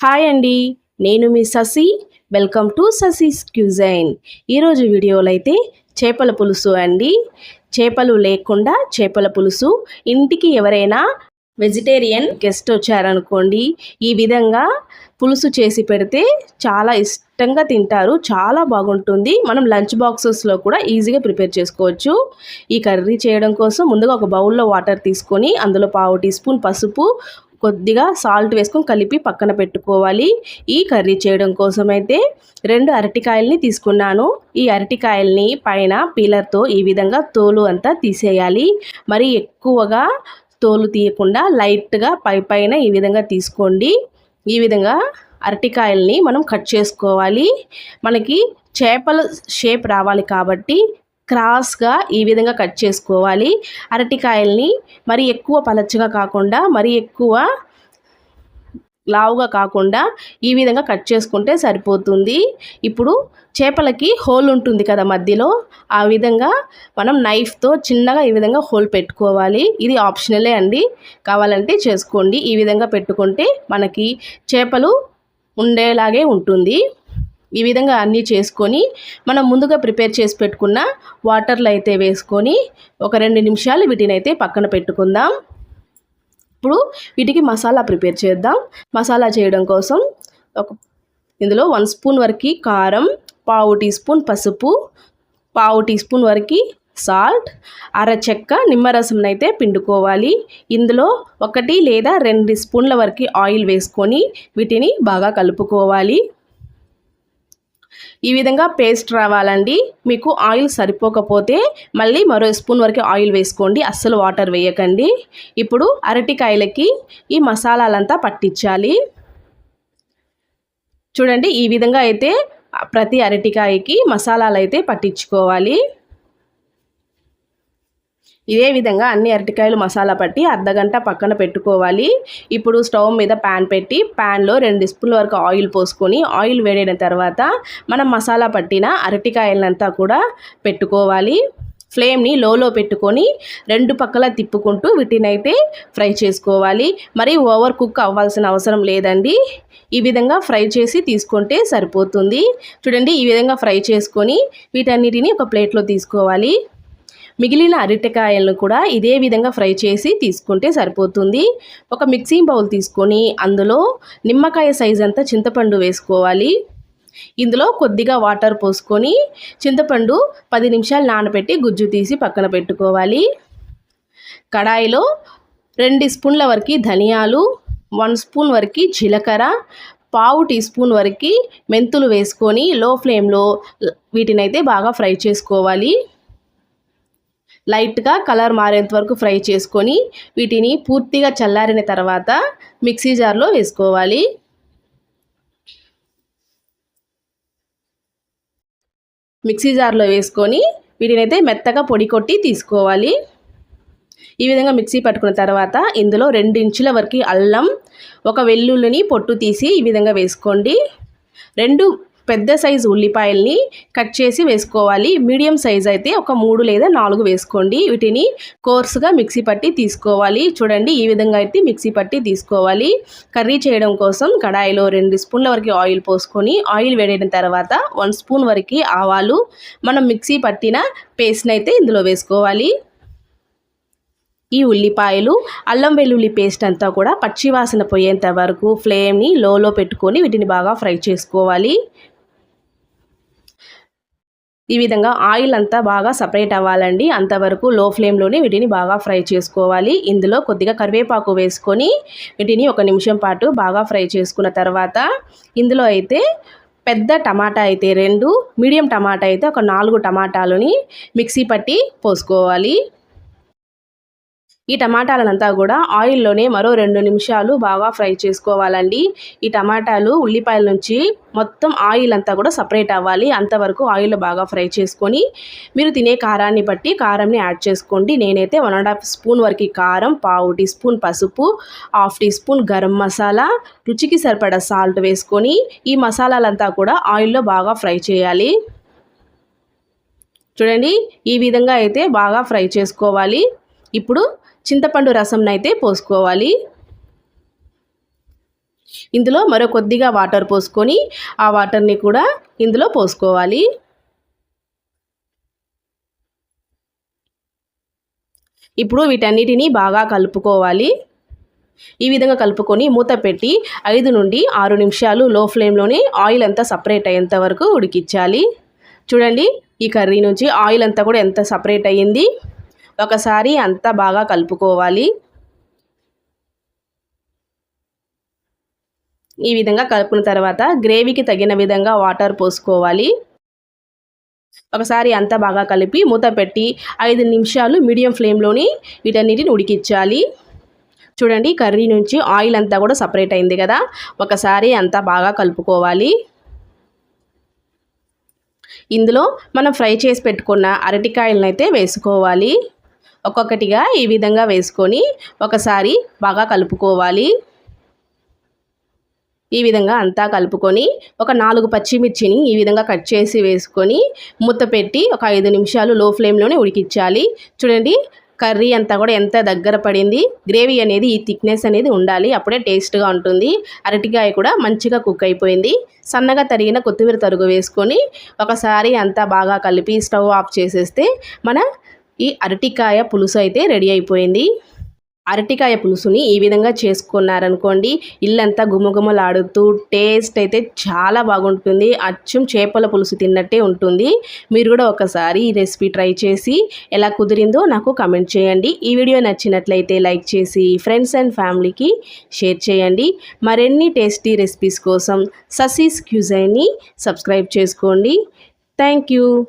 Hi అండి నేను మీ Sashi welcome to Sashi's cuisine ఈరోజు వీడియోలో అయితే చేపల పులుసు అండి. చేపలు లేకుండా చేపల పులుసు. ఇంటికి ఎవరైనా వెజిటేరియన్ గెస్ట్ వచ్చారనుకోండి ఈ విధంగా పులుసు చేసి పెడితే చాలా ఇష్టంగా తింటారు. చాలా బాగుంటుంది. మనం లంచ్ బాక్సెస్లో కూడా ఈజీగా ప్రిపేర్ చేసుకోవచ్చు. ఈ కర్రీ చేయడం కోసం ముందుగా ఒక బౌల్లో వాటర్ తీసుకొని అందులో పావు టీ స్పూన్ పసుపు కొద్దిగా సాల్ట్ వేసుకొని కలిపి పక్కన పెట్టుకోవాలి. ఈ కర్రీ చేయడం కోసం అయితే రెండు అరటికాయల్ని తీసుకున్నాను. ఈ అరటికాయల్ని పైన పీలర్తో ఈ విధంగా తోలు అంతా తీసేయాలి. మరి ఎక్కువగా తోలు తీయకుండా లైట్గా పై పైన ఈ విధంగా తీసుకోండి. ఈ విధంగా అరటికాయల్ని మనం కట్ చేసుకోవాలి. మనకి చేపల షేప్ రావాలి కాబట్టి క్రాస్గా ఈ విధంగా కట్ చేసుకోవాలి. అరటికాయల్ని మరి ఎక్కువ పలచగా కాకుండా మరి ఎక్కువ లావుగా కాకుండా ఈ విధంగా కట్ చేసుకుంటే సరిపోతుంది. ఇప్పుడు చేపలకి హోల్ ఉంటుంది కదా మధ్యలో ఆ విధంగా మనం నైఫ్తో చిన్నగా ఈ విధంగా హోల్ పెట్టుకోవాలి. ఇది ఆప్షనలే అండి. కావాలంటే చేసుకోండి. ఈ విధంగా పెట్టుకుంటే మనకి చేపలు ఉండేలాగే ఉంటుంది. ఈ విధంగా అన్నీ చేసుకొని మనం ముందుగా ప్రిపేర్ చేసి పెట్టుకున్న వాటర్లు అయితే వేసుకొని ఒక రెండు నిమిషాలు వీటిని అయితే పక్కన పెట్టుకుందాం. ఇప్పుడు వీటికి మసాలా ప్రిపేర్ చేద్దాం. మసాలా చేయడం కోసం ఒక ఇందులో వన్ స్పూన్ వరకు కారం పావు టీ స్పూన్ పసుపు పావు టీ స్పూన్ వరకు సాల్ట్ అర చెక్క నిమ్మరసం అయితే పిండుకోవాలి. ఇందులో ఒకటి లేదా రెండు స్పూన్ల వరకు ఆయిల్ వేసుకొని వీటిని బాగా కలుపుకోవాలి. ఈ విధంగా పేస్ట్ రావాలండి. మీకు ఆయిల్ సరిపోకపోతే మళ్ళీ మరో స్పూన్ వరకు ఆయిల్ వేసుకోండి. అస్సలు వాటర్ వేయకండి. ఇప్పుడు అరటికాయలకి ఈ మసాలాలంతా పట్టించాలి. చూడండి ఈ విధంగా అయితే ప్రతి అరటికాయకి మసాలాలు అయితే పట్టించుకోవాలి. ఇదే విధంగా అన్ని అరటికాయలు మసాలా పట్టి అర్ధగంట పక్కన పెట్టుకోవాలి. ఇప్పుడు స్టవ్ మీద ప్యాన్ పెట్టి ప్యాన్లో రెండు స్పూన్ల వరకు ఆయిల్ పోసుకొని ఆయిల్ వేడిన తర్వాత మనం మసాలా పట్టిన అరటికాయలంతా కూడా పెట్టుకోవాలి. ఫ్లేమ్ని లోలో పెట్టుకొని రెండు పక్కల తిప్పుకుంటూ వీటినైతే ఫ్రై చేసుకోవాలి. మరి ఓవర్ కుక్ అవ్వాల్సిన అవసరం లేదండి. ఈ విధంగా ఫ్రై చేసి తీసుకుంటే సరిపోతుంది. చూడండి ఈ విధంగా ఫ్రై చేసుకొని వీటన్నిటిని ఒక ప్లేట్లో తీసుకోవాలి. మిగిలిన అరటికాయలను కూడా ఇదే విధంగా ఫ్రై చేసి తీసుకుంటే సరిపోతుంది. ఒక మిక్సింగ్ బౌల్ తీసుకొని అందులో నిమ్మకాయ సైజ్ అంతా చింతపండు వేసుకోవాలి. ఇందులో కొద్దిగా వాటర్ పోసుకొని చింతపండు పది నిమిషాలు నానబెట్టి గుజ్జు తీసి పక్కన పెట్టుకోవాలి. కడాయిలో రెండు స్పూన్ల వరకు ధనియాలు వన్ స్పూన్ వరకు జీలకర్ర పావు టీ స్పూన్ వరకు మెంతులు వేసుకొని లో ఫ్లేమ్లో వీటినైతే బాగా ఫ్రై చేసుకోవాలి. లైట్గా కలర్ మారేంత వరకు ఫ్రై చేసుకొని వీటిని పూర్తిగా చల్లారిన తర్వాత మిక్సీ జార్లో వేసుకోవాలి. మిక్సీ జార్లో వేసుకొని వీటిని అయితే మెత్తగా పొడి కొట్టి తీసుకోవాలి. ఈ విధంగా మిక్సీ పట్టుకున్న తర్వాత ఇందులో రెండు ఇంచుల వరకు అల్లం ఒక వెల్లుల్లిని పొట్టు తీసి ఈ విధంగా వేసుకోండి. రెండు పెద్ద సైజు ఉల్లిపాయల్ని కట్ చేసి వేసుకోవాలి. మీడియం సైజ్ అయితే ఒక మూడు లేదా నాలుగు వేసుకోండి. వీటిని కోర్సుగా మిక్సీ పట్టి తీసుకోవాలి. చూడండి ఈ విధంగా అయితే మిక్సీ పట్టి తీసుకోవాలి. కర్రీ చేయడం కోసం కడాయిలో రెండు స్పూన్ల వరకు ఆయిల్ పోసుకొని ఆయిల్ వేడిన తర్వాత వన్ స్పూన్ వరకు ఆవాలు. మనం మిక్సీ పట్టిన పేస్ట్ని అయితే ఇందులో వేసుకోవాలి. ఈ ఉల్లిపాయలు అల్లం వెల్లుల్లి పేస్ట్ అంతా కూడా పచ్చివాసన పోయేంత వరకు ఫ్లేమ్ని లోలో పెట్టుకొని వీటిని బాగా ఫ్రై చేసుకోవాలి. ఈ విధంగా ఆయిల్ అంతా బాగా సపరేట్ అవ్వాలండి. అంతవరకు లో ఫ్లేమ్లోనే వీటిని బాగా ఫ్రై చేసుకోవాలి. ఇందులో కొద్దిగా కరివేపాకు వేసుకొని వీటిని ఒక నిమిషం పాటు బాగా ఫ్రై చేసుకున్న తర్వాత ఇందులో అయితే పెద్ద టమాటా అయితే రెండు మీడియం టమాటా అయితే ఒక నాలుగు టమాటాలని మిక్సీ పట్టి పోసుకోవాలి. ఈ టమాటాలనంతా కూడా ఆయిల్లోనే మరో రెండు నిమిషాలు బాగా ఫ్రై చేసుకోవాలండి. ఈ టమాటాలు ఉల్లిపాయల నుంచి మొత్తం ఆయిల్ అంతా కూడా సపరేట్ అవ్వాలి. అంతవరకు ఆయిల్ బాగా ఫ్రై చేసుకొని మీరు తినే కారాన్ని బట్టి కారంని యాడ్ చేసుకోండి. నేనైతే వన్ అండ్ హాఫ్ స్పూన్ వరకు కారం పావు టీ స్పూన్ పసుపు half tea spoon garam masala రుచికి సరిపడా సాల్ట్ వేసుకొని ఈ మసాలాలంతా కూడా ఆయిల్లో బాగా ఫ్రై చేయాలి. చూడండి ఈ విధంగా అయితే బాగా ఫ్రై చేసుకోవాలి. ఇప్పుడు చింతపండు రసంనైతే పోసుకోవాలి. ఇందులో మరో కొద్దిగా వాటర్ పోసుకొని ఆ వాటర్ని కూడా ఇందులో పోసుకోవాలి. ఇప్పుడు వీటన్నిటిని బాగా కలుపుకోవాలి. ఈ విధంగా కలుపుకొని మూత పెట్టి ఐదు నుండి ఆరు నిమిషాలు లో ఫ్లేమ్లోనే ఆయిల్ అంతా సపరేట్ అయ్యేంత వరకు ఉడికించాలి. చూడండి ఈ కర్రీ నుంచి ఆయిల్ అంతా కూడా ఎంత సపరేట్ అయ్యింది. ఒకసారి అంతా బాగా కలుపుకోవాలి. ఈ విధంగా కలుపుకున్న తర్వాత గ్రేవీకి తగిన విధంగా వాటర్ పోసుకోవాలి. ఒకసారి అంతా బాగా కలిపి మూత పెట్టి ఐదు నిమిషాలు మీడియం ఫ్లేమ్లోని వీటన్నిటిని ఉడికించాలి. చూడండి కర్రీ నుంచి ఆయిల్ అంతా కూడా సపరేట్ అయింది కదా. ఒకసారి అంతా బాగా కలుపుకోవాలి. ఇందులో మనం ఫ్రై చేసి పెట్టుకున్న అరటికాయలను అయితే వేసుకోవాలి. ఒక్కొక్కటిగా ఈ విధంగా వేసుకొని ఒకసారి బాగా కలుపుకోవాలి. ఈ విధంగా అంతా కలుపుకొని ఒక నాలుగు పచ్చిమిర్చిని ఈ విధంగా కట్ చేసి వేసుకొని మూత పెట్టి ఒక ఐదు నిమిషాలు లో ఫ్లేమ్లోనే ఉడికించాలి. చూడండి కర్రీ అంతా కూడా ఎంత దగ్గర పడింది. గ్రేవీ అనేది ఈ థిక్నెస్ అనేది ఉండాలి. అప్పుడే టేస్ట్గా ఉంటుంది. అరటికాయ కూడా మంచిగా కుక్ అయిపోయింది. సన్నగా తరిగిన కొత్తిమీర తరుగు వేసుకొని ఒకసారి అంతా బాగా కలిపి స్టవ్ ఆఫ్ చేసేస్తే మన ఈ అరటికాయ పులుసు అయితే రెడీ అయిపోయింది. అరటికాయ పులుసుని ఈ విధంగా చేసుకున్నారనుకోండి ఇల్లంతా గుమగుమలాడుతూ టేస్ట్ అయితే చాలా బాగుంటుంది. అచ్చం చేపల పులుసు తిన్నట్టే ఉంటుంది. మీరు కూడా ఒకసారి ఈ రెసిపీ ట్రై చేసి ఎలా కుదిరిందో నాకు కమెంట్ చేయండి. ఈ వీడియో నచ్చినట్లయితే లైక్ చేసి ఫ్రెండ్స్ అండ్ ఫ్యామిలీకి షేర్ చేయండి. మరిన్ని టేస్టీ రెసిపీస్ కోసం ససీస్ క్యూజైన్ని సబ్స్క్రైబ్ చేసుకోండి. Thank you.